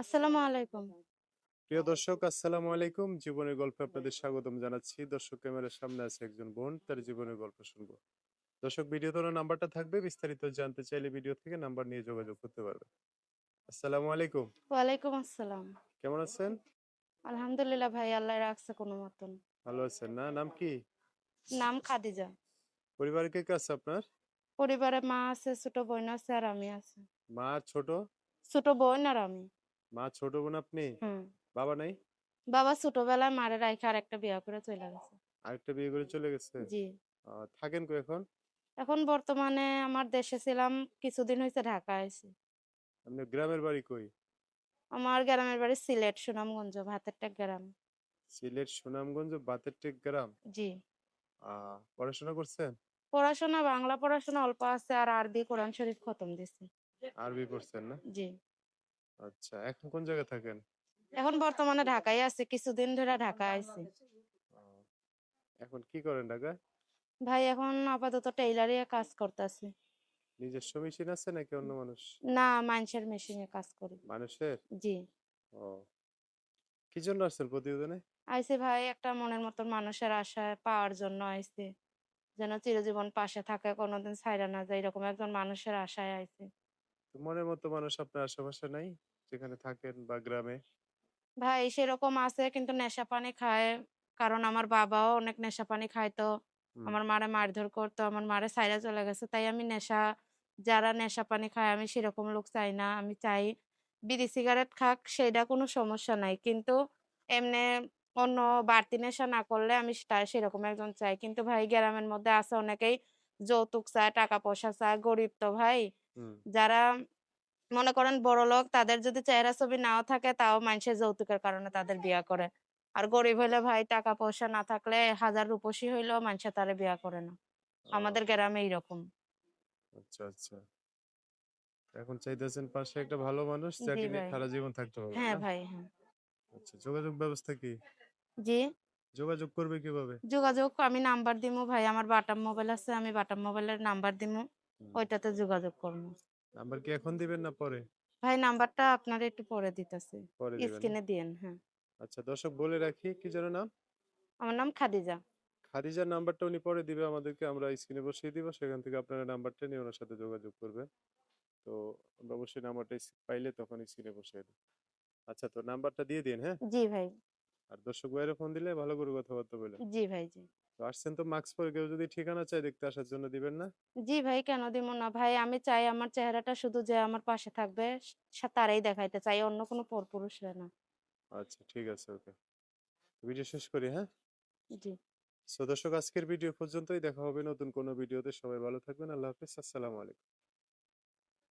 আসসালামু আলাইকুম। প্রিয় দর্শক আসসালামু আলাইকুম। জীবনের গল্পে আপনাদের স্বাগতম জানাচ্ছি। দর্শক ক্যামেরার সামনে আছে একজন বোন তার জীবনের গল্প শুনব। দর্শক ভিডিও তোলা নাম্বারটা থাকবে। বিস্তারিত জানতে চাইলে ভিডিও থেকে নাম্বার নিয়ে যোগাযোগ করতে পারবে আসসালামু আলাইকুম। ওয়ালাইকুম আসসালাম। কেমন আছেন? আলহামদুলিল্লাহ ভাই আল্লাহ রাখছে কোনো মতন। ভালো আছেন না? নাম কি? নাম খাদিজা। পরিবারে কে কে আছে আপনার? পরিবারে মা আছে ছোট বোন আছে আর আমি আছে। মা ছোট? ছোট বোন আর আমি। মা ছোট বোন আপনি? বাবা নাই? বাবা ছোটবেলায় মারে রাইখে আর একটা বিয়া করে চলে গেছে। আরেকটা বিয়ে করে চলে গেছে? জি। থাকেন কো এখন? এখন বর্তমানে আমার দেশে ছিলাম কিছুদিন হয়েছে ঢাকা আইছি। আপনি গ্রামের বাড়ি কই? আমার গ্রামের বাড়ি সিলেট সুনামগঞ্জ ভাতেরটা গ্রাম। সিলেট সুনামগঞ্জ বাতের টেক গ্রাম? জি। পড়াশোনা করছেন? পড়াশোনা বাংলা পড়াশোনা অল্প আছে আর আরবি কোরআন শরীফ খতম দিছি। আরবি পড়ছেন না? জি। আচ্ছা এখন কোন জায়গায় থাকেন? এখন বর্তমানে ঢাকায় আছে কিছুদিন ধরে ঢাকা আইছি এখন কি করেন ঢাকা ভাই এখন আপাতত টেইলারে কাজ করতেছি। নিজস্ব মেশিন আছে নাকি অন্য মানুষ? না মানুষের মেশিনে কাজ করি। মানুষের? জি। ও কি জন্য আসছেন প্রতিবেদনে? আইসে ভাই একটা মনের মতন মানুষের আশায় পাওয়ার জন্য আইসে যেন চিরজীবন পাশে থাকে কোনোদিন ছাইরা না যায় এরকম একজন মানুষের আশায় আইসে তো মনের মতো মানুষ আপনার আশেপাশে নাই? যেখানে থাকেন বা গ্রামে? ভাই সেরকম আছে কিন্তু নেশা পানি খায়। কারণ আমার বাবাও অনেক নেশা পানি খাইতো। আমার মারে মারধর করতো আমার মারে সাইরা চলে গেছে। তাই আমি নেশা যারা নেশা পানি খায় আমি সেরকম লোক চাই না। আমি চাই বিড়ি সিগারেট খাক সেটা কোনো সমস্যা নাই। কিন্তু এমনি অন্য বাড়তি নেশা না করলে আমি সেরকম একজন চাই। কিন্তু ভাই গ্রামের মধ্যে আছে অনেকেই যৌতুক চায় টাকা পয়সা চায় গরিব তো ভাই। যারা মনে করেন বড় লোক তাদের যদি চেহারা ছবি নাও থাকে তাও মানুষের যৌতুকের কারণে তাদের বিয়া করে। আর গরিব হইলে ভাই টাকা পয়সা না থাকলে হাজার রূপসী হইলেও মানুষে তারে বিয়া করে না। আমাদের গ্রামে এইরকম। আচ্ছা আচ্ছা। এখন চাইতেছেন পাশে একটা ভালো মানুষ যাকে নিয়ে সারা জীবন থাকতে হবে হ্যাঁ ভাই হ্যাঁ। আচ্ছা যোগাযোগ ব্যবস্থা কি? জি। যোগাযোগ করবে কীভাবে? যোগাযোগ আমি নাম্বার দিমু ভাই আমার বাটাম মোবাইল আছে আমি বাটাম মোবাইলের নাম্বার দিমু ওইটাতে যোগাযোগ করব। নাম্বার কি এখন দিবেন না পরে? ভাই নাম্বারটা আপনার একটু পরে দিতেছি। পরে দিবেন স্ক্রিনে দিয়েন হ্যাঁ। আচ্ছা দর্শক বলে রাখি কি যেন নাম? আমার নাম খাদিজা। খাদিজার নাম্বারটা উনি পরে দিবে আমাদেরকে আমরা স্ক্রিনে বসিয়ে দিব সেখান থেকে আপনারা নাম্বারটা নিয়ে ওনার সাথে যোগাযোগ করবেন। তো আমরা অবশ্যই নাম্বারটা পাইলে তখন স্ক্রিনে বসিয়ে দেব আচ্ছা তো নাম্বারটা দিয়ে দিন হ্যাঁ? জি ভাই। আর দর্শক ভাইয়ের ফোন দিলে ভালো করে কথাবার্তা বলে জি ভাই জি। তো আসছেন তো মাস্ক পরে কেউ যদি ঠিকানা চাই দেখতে আসার জন্য দিবেন না? জি ভাই কেন দিব না? ভাই আমি চাই আমার চেহারাটা শুধু যে আমার পাশে থাকবে তারাই দেখাইতে চাই অন্য কোনো পরপুরুষরা না। আচ্ছা ঠিক আছে ওকে ভিডিও শেষ করি হ্যাঁ? জি। সো দর্শক আজকের ভিডিও পর্যন্তই। দেখা হবে নতুন কোনো ভিডিওতে সবাই ভালো থাকবেন। আল্লাহ হাফিজ। আসসালামু আলাইকুম।